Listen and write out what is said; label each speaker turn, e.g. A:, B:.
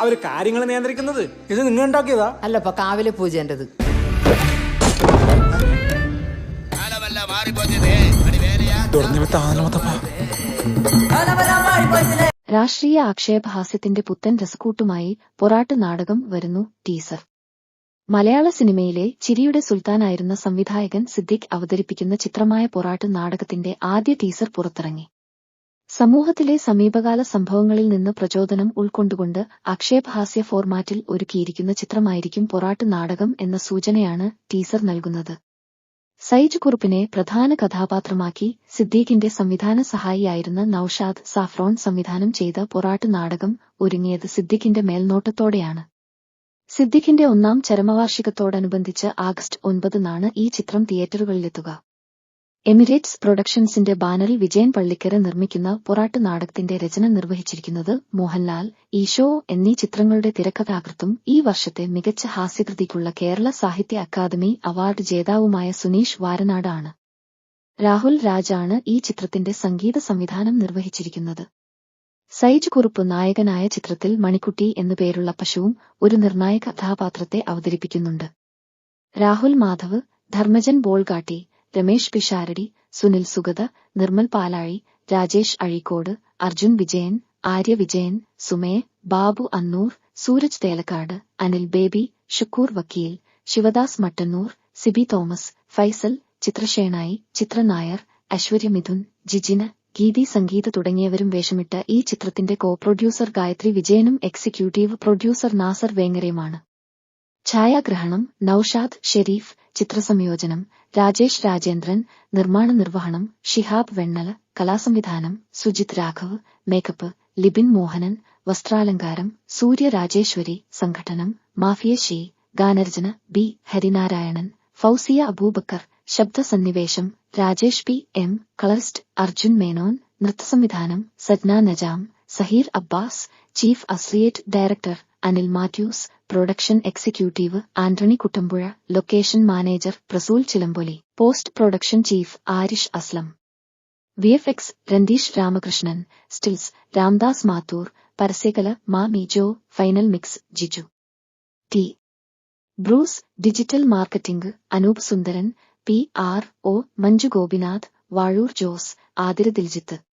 A: അവർ കാര്യങ്ങൾ നിയന്ത്രിക്കുന്നത്?
B: ഇത് നിങ്ങൾ ഉണ്ടാക്കിയതാ?
C: അല്ല ഇപ്പൊ കാവിലെ
D: പൂജേന്റെത്.
E: രാഷ്ട്രീയ ആക്ഷേപഹാസ്യത്തിന്റെ പുത്തൻ രസക്കൂട്ടുമായി പൊറാട്ട് നാടകം വരുന്നു ടീസർ. മലയാള സിനിമയിലെ ചിരിയുടെ സുൽത്താനായിരുന്ന സംവിധായകൻ സിദ്ദിഖ് അവതരിപ്പിക്കുന്ന ചിത്രമായ പൊറാട്ട് നാടകത്തിന്റെ ആദ്യ ടീസർ പുറത്തിറങ്ങി. സമൂഹത്തിലെ സമീപകാല സംഭവങ്ങളിൽ നിന്ന് പ്രചോദനം ഉൾക്കൊണ്ടുകൊണ്ട് ആക്ഷേപഹാസ്യ ഫോർമാറ്റിൽ ഒരുക്കിയിരിക്കുന്ന ചിത്രമായിരിക്കും പൊറാട്ട് നാടകം എന്ന സൂചനയാണ് ടീസർ നൽകുന്നത്. സൈജ് കുറുപ്പിനെ പ്രധാന കഥാപാത്രമാക്കി സിദ്ദീഖിന്റെ സംവിധാന സഹായിയായിരുന്ന നൌഷാദ് സാഫ്രോൺ സംവിധാനം ചെയ്ത പൊറാട്ട് നാടകം ഒരുങ്ങിയത് സിദ്ദിഖിന്റെ മേൽനോട്ടത്തോടെയാണ്. സിദ്ദിഖിന്റെ ഒന്നാം ചരമവാർഷികത്തോടനുബന്ധിച്ച് ആഗസ്റ്റ് ഒൻപതിനാണ് ഈ ചിത്രം തിയേറ്ററുകളിലെത്തുക. എമിറേറ്റ്സ് പ്രൊഡക്ഷൻസിന്റെ ബാനറിൽ വിജയൻ പള്ളിക്കര നിർമ്മിക്കുന്ന പൊറാട്ട് നാടകത്തിന്റെ രചന നിർവഹിച്ചിരിക്കുന്നത് മോഹൻലാൽ ഈശോ എന്നീ ചിത്രങ്ങളുടെ തിരക്കഥാകൃത്തും ഈ വർഷത്തെ മികച്ച ഹാസ്യകൃതിക്കുള്ള കേരള സാഹിത്യ അക്കാദമി അവാർഡ് ജേതാവുമായ സുനീഷ് വാരനാട് ആണ് രാഹുൽ രാജാണ് ഈ ചിത്രത്തിന്റെ സംഗീത സംവിധാനം നിർവഹിച്ചിരിക്കുന്നത്. സൈജ് കുറുപ്പ് നായകനായ ചിത്രത്തിൽ മണിക്കുട്ടി എന്നു പേരുള്ള പശുവും ഒരു നിർണായക കഥാപാത്രത്തെ അവതരിപ്പിക്കുന്നുണ്ട്. രാഹുൽ മാധവ് ധർമ്മജൻ ബോൾഗാട്ടി രമേഷ് പിഷാരടി സുനിൽ സുഗത നിർമ്മൽ പാലാഴി രാജേഷ് അഴീക്കോട് അർജുൻ വിജയൻ ആര്യ വിജയൻ സുമേ ബാബു അന്നൂർ സൂരജ് തേലക്കാട് അനിൽ ബേബി ഷുക്കൂർ വക്കീൽ ശിവദാസ് മട്ടന്നൂർ സിബി തോമസ് ഫൈസൽ ചിത്രശേണായി ചിത്രനായർ ഐശ്വര്യ മിഥുൻ ജിജിന ഗീതി സംഗീത തുടങ്ങിയവരും വേഷമിട്ട ഈ ചിത്രത്തിന്റെ കോ പ്രൊഡ്യൂസർ ഗായത്രി വിജയനും എക്സിക്യൂട്ടീവ് പ്രൊഡ്യൂസർ നാസർ വേങ്ങരയുമാണ്. ഛായാഗ്രഹണം നൌഷാദ് ഷെരീഫ് ചിത്രസംയോജനം രാജേഷ് രാജേന്ദ്രൻ നിർമ്മാണ നിർവഹണം ഷിഹാബ് വെണ്ണല കലാസംവിധാനം സുജിത് രാഘവ് മേക്കപ്പ് ലിബിൻ മോഹനൻ വസ്ത്രാലങ്കാരം സൂര്യ രാജേശ്വരി സംഘടനം മാഫിയ ഷീ ഗാനരചന B Harinarayanan Fousiya Abubakar ശബ്ദസന്നിവേശം Rajesh P M colourist Arjun Menon നൃത്തസംവിധാനം Sajna Najam Saheer Abbas chief associate director Anil Mathews production executive Antony Kuttampuzha location manager Prasool Chilamboli post production chief Arish Aslam. V F X Rantheesh Ramakrishnan stills Ramdas Mathur പരസ്യകല മാ Mijo final mix Jiju. T. Bruce digital marketing Anoop Sundaran P. R. O. Manju Gopinath Vazhoor Jose Athira Diljith.